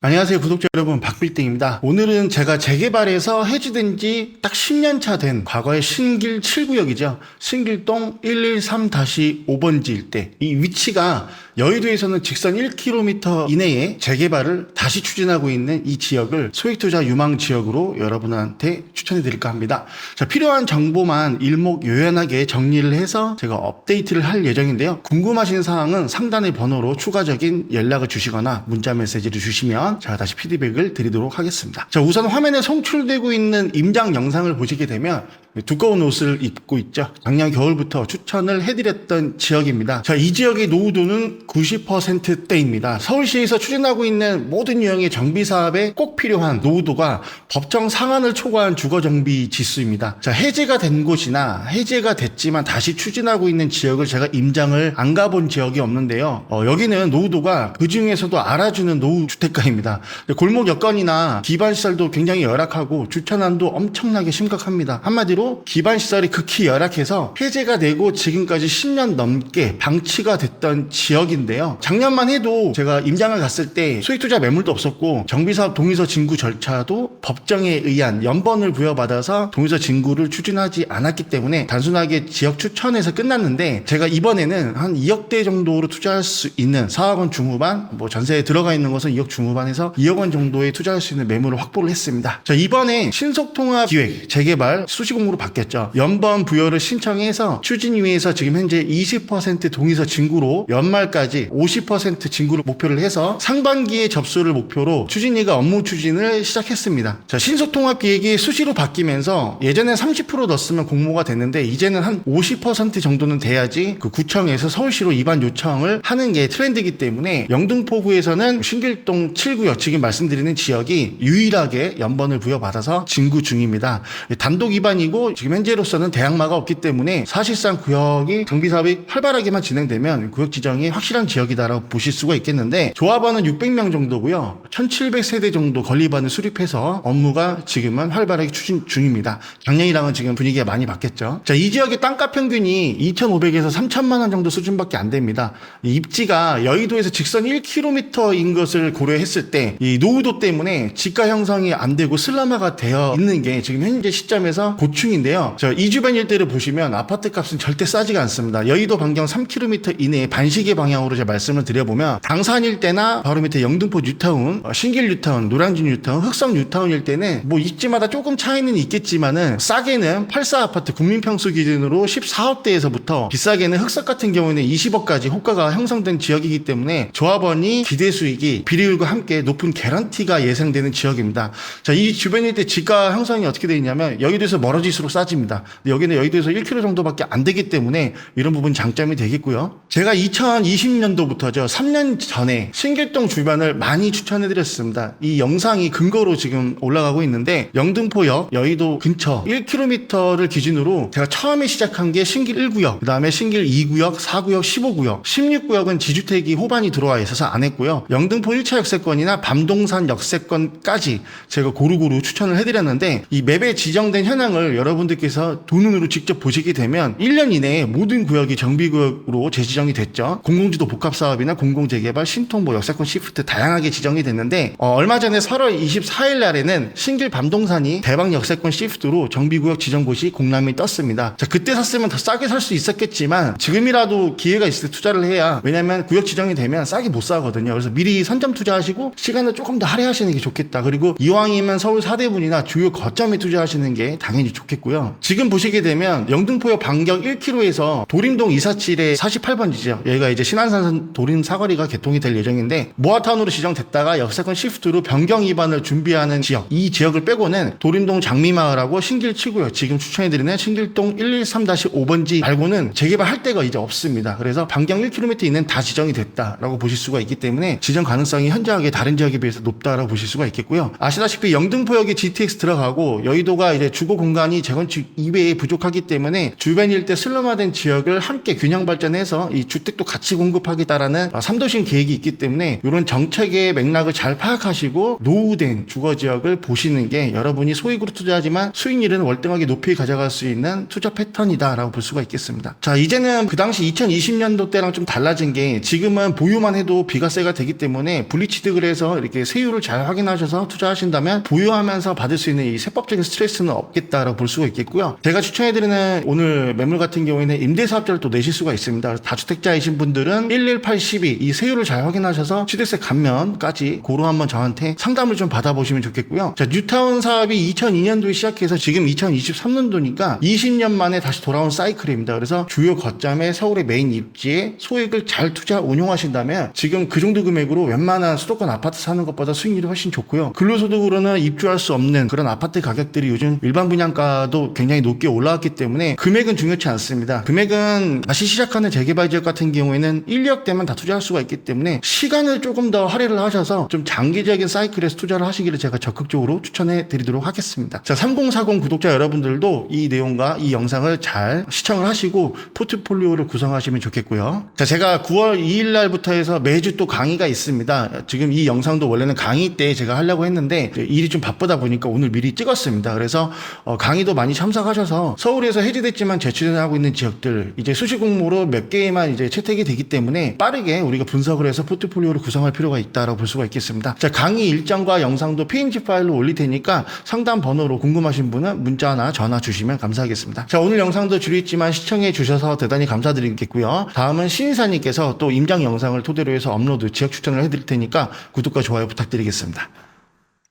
안녕하세요 구독자 여러분. 박빌딩입니다. 오늘은 제가 재개발해서 해지된 지 딱 10년 차 된 과거의 신길 7구역이죠. 신길동 113-5번지 일대 이 위치가 여의도에서는 직선 1km 이내에 재개발을 다시 추진하고 있는 이 지역을 소액투자 유망 지역으로 여러분한테 추천해 드릴까 합니다. 자 필요한 정보만 일목요연하게 정리를 해서 제가 업데이트를 할 예정인데요. 궁금하신 사항은 상단의 번호로 추가적인 연락을 주시거나 문자 메시지를 주시면 제가 다시 피드백을 드리도록 하겠습니다. 자, 우선 화면에 송출되고 있는 임장 영상을 보시게 되면 두꺼운 옷을 입고 있죠. 작년 겨울부터 추천을 해드렸던 지역입니다. 자, 이 지역의 노후도는 90%대입니다. 서울시에서 추진하고 있는 모든 유형의 정비 사업에 꼭 필요한 노후도가 법정 상한을 초과한 주거 정비 지수입니다. 자, 해제가 된 곳이나 해제가 됐지만 다시 추진하고 있는 지역을 제가 임장을 안 가본 지역이 없는데요. 어, 여기는 노후도가 그 중에서도 알아주는 노후 주택가입니다. 골목 여건이나 기반 시설도 굉장히 열악하고 주차난도 엄청나게 심각합니다. 한마디로 기반 시설이 극히 열악해서 폐쇄가 되고 지금까지 10년 넘게 방치가 됐던 지역인데요. 작년만 해도 제가 임장을 갔을 때 소액투자 매물도 없었고 정비사업 동의서 진구 절차도 법정에 의한 연번을 부여받아서 동의서 진구를 추진하지 않았기 때문에 단순하게 지역 추천에서 끝났는데 제가 이번에는 한 2억대 정도로 투자할 수 있는 4억 원 중후반 뭐 전세에 들어가 있는 것은 2억 중후반에서 2억 원 정도에 투자할 수 있는 매물을 확보를 했습니다. 자 이번에 신속통합 기획 재개발 수시공 으로 바뀌었죠. 연번 부여를 신청해서 추진위에서 지금 현재 20% 동의서 진구로 연말까지 50% 진구를 목표를 해서 상반기에 접수를 목표로 추진위가 업무 추진을 시작했습니다. 자 신속통합 기획이 수시로 바뀌면서 예전에 30% 넣었으면 공모가 됐는데 이제는 한 50% 정도는 돼야지 그 구청에서 서울시로 입안 요청을 하는 게 트렌드이기 때문에 영등포구에서는 신길동 7구역 지금 말씀드리는 지역이 유일하게 연번을 부여받아서 진구 중입니다. 단독 입안이고 지금 현재로서는 대항마가 없기 때문에 사실상 구역이 정비 사업이 활발하게만 진행되면 구역 지정이 확실한 지역이다라고 보실 수가 있겠는데 조합원은 600명 정도고요. 1,700세대 정도 건립안을 수립해서 업무가 지금은 활발하게 추진 중입니다. 작년이랑은 지금 분위기가 많이 바뀌었죠. 자, 이 지역의 땅값 평균이 2,500에서 3,000만 원 정도 수준밖에 안 됩니다. 이 입지가 여의도에서 직선 1km인 것을 고려했을 때 이 노후도 때문에 지가 형성이 안 되고 슬라마가 되어 있는 게 지금 현재 시점에서 고 충인데요. 자, 이 주변 일대를 보시면 아파트 값은 절대 싸지가 않습니다. 여의도 반경 3km 이내에 반시계 방향으로 제가 말씀을 드려보면 당산 일대나 바로 밑에 영등포 뉴타운, 어, 신길 뉴타운, 노량진 뉴타운, 흑성 뉴타운 일대는 뭐 입지마다 조금 차이는 있겠지만은 싸게는 84 아파트 국민평수 기준으로 14억대에서부터 비싸게는 흑석 같은 경우에는 20억까지 호가가 형성된 지역이기 때문에 조합원이 기대 수익이 비리율과 함께 높은 개런티가 예상되는 지역입니다. 자, 이 주변 일대 지가 형성이 어떻게 되어 있냐면 여의도에서 멀어 질수록 싸집니다. 여기는 여의도에서 1km 정도밖에 안 되기 때문에 이런 부분 장점이 되겠고요. 제가 2020년도부터죠. 3년 전에 신길동 주변을 많이 추천해 드렸습니다. 이 영상이 근거로 지금 올라가고 있는데 영등포역 여의도 근처 1km를 기준으로 제가 처음에 시작한 게 신길 1구역, 그 다음에 신길 2구역, 4구역, 15구역, 16구역은 지주택이 호반이 들어와 있어서 안 했고요. 영등포 1차 역세권이나 밤동산 역세권까지 제가 고루고루 추천을 해드렸는데 이 맵에 지정된 현황을 여러 분들께서 두 눈으로 직접 보시게 되면 1년 이내에 모든 구역이 정비구역으로 재지정이 됐죠. 공공주도 복합사업이나 공공재개발, 신통 보, 역세권 시프트 다양하게 지정이 됐는데 어, 얼마 전에 8월 24일 날에는 신길 밤동산이 대박 역세권 시프트로 정비구역 지정곳이 공람이 떴습니다. 자 그때 샀으면 더 싸게 살 수 있었겠지만 지금이라도 기회가 있을 때 투자를 해야 왜냐면 구역 지정이 되면 싸게 못 사거든요. 그래서 미리 선점 투자하시고 시간을 조금 더 할애하시는 게 좋겠다. 그리고 이왕이면 서울 사대분이나 주요 거점에 투자하시는 게 당연히 좋겠고 요. 지금 보시게 되면 영등포역 반경 1km에서 도림동 247의 48번지죠. 여기가 이제 신안산 도림 사거리가 개통이 될 예정인데 모아타운으로 지정됐다가 역세권 시프트로 변경 입안을 준비하는 지역 이 지역을 빼고는 도림동 장미마을하고 신길 7구역 지금 추천해드리는 신길동 113-5번지 말고는 재개발할 데가 이제 없습니다. 그래서 반경 1km 이내는 다 지정이 됐다라고 보실 수가 있기 때문에 지정 가능성이 현저하게 다른 지역에 비해서 높다라고 보실 수가 있겠고요. 아시다시피 영등포역에 GTX 들어가고 여의도가 이제 주거 공간이 재건축 이외에 부족하기 때문에 주변 일대 슬럼화된 지역을 함께 균형 발전해서 이 주택도 같이 공급하겠다라는 아, 삼도신 계획이 있기 때문에 이런 정책의 맥락을 잘 파악하시고 노후된 주거 지역을 보시는 게 여러분이 소액으로 투자하지만 수익률은 월등하게 높이 가져갈 수 있는 투자 패턴이다라고 볼 수가 있겠습니다. 자 이제는 그 당시 2020년도 때랑 좀 달라진 게 지금은 보유만 해도 비과세가 되기 때문에 분리취득을 해서 이렇게 세율을 잘 확인하셔서 투자하신다면 보유하면서 받을 수 있는 이 세법적인 스트레스는 없겠다라고 볼수 가 있겠고요. 제가 추천해드리는 오늘 매물 같은 경우에는 임대사업자를 또 내실 수가 있습니다. 다주택자이신 분들은 11812 이 세율을 잘 확인하셔서 취득세 감면까지 고로 한번 저한테 상담을 좀 받아보시면 좋겠고요. 자 뉴타운 사업이 2002년도에 시작해서 지금 2023년도니까 20년 만에 다시 돌아온 사이클입니다. 그래서 주요 거점의 서울의 메인 입지에 소액을 잘 투자 운용하신다면 지금 그 정도 금액으로 웬만한 수도권 아파트 사는 것보다 수익률이 훨씬 좋고요. 근로소득으로는 입주할 수 없는 그런 아파트 가격들이 요즘 일반 분양가 도 굉장히 높게 올라왔기 때문에 금액은 중요치 않습니다. 금액은 다시 시작하는 재개발 지역 같은 경우에는 1억 되면 다 투자할 수가 있기 때문에 시간을 조금 더 할애를 하셔서 좀 장기적인 사이클에서 투자를 하시기를 제가 적극적으로 추천해 드리도록 하겠습니다. 자, 3040 구독자 여러분들도 이 내용과 이 영상을 잘 시청을 하시고 포트폴리오를 구성하시면 좋겠고요. 자, 제가 9월 2일 날부터 해서 매주 또 강의가 있습니다. 지금 이 영상도 원래는 강의 때 제가 하려고 했는데 일이 좀 바쁘다 보니까 오늘 미리 찍었습니다. 그래서 어, 강의도 많이 참석하셔서 서울에서 해지됐지만 재출연하고 있는 지역들 이제 수시 공모로 몇 개만 이제 채택이 되기 때문에 빠르게 우리가 분석을 해서 포트폴리오를 구성할 필요가 있다라고 볼 수가 있겠습니다. 자, 강의 일정과 영상도 PNG 파일로 올릴 테니까 상담 번호로 궁금하신 분은 문자나 전화 주시면 감사하겠습니다. 자, 오늘 영상도 줄였지만 시청해 주셔서 대단히 감사드리겠고요. 다음은 신인사님께서 또 임장 영상을 토대로 해서 업로드 지역 추천을 해드릴 테니까 구독과 좋아요 부탁드리겠습니다.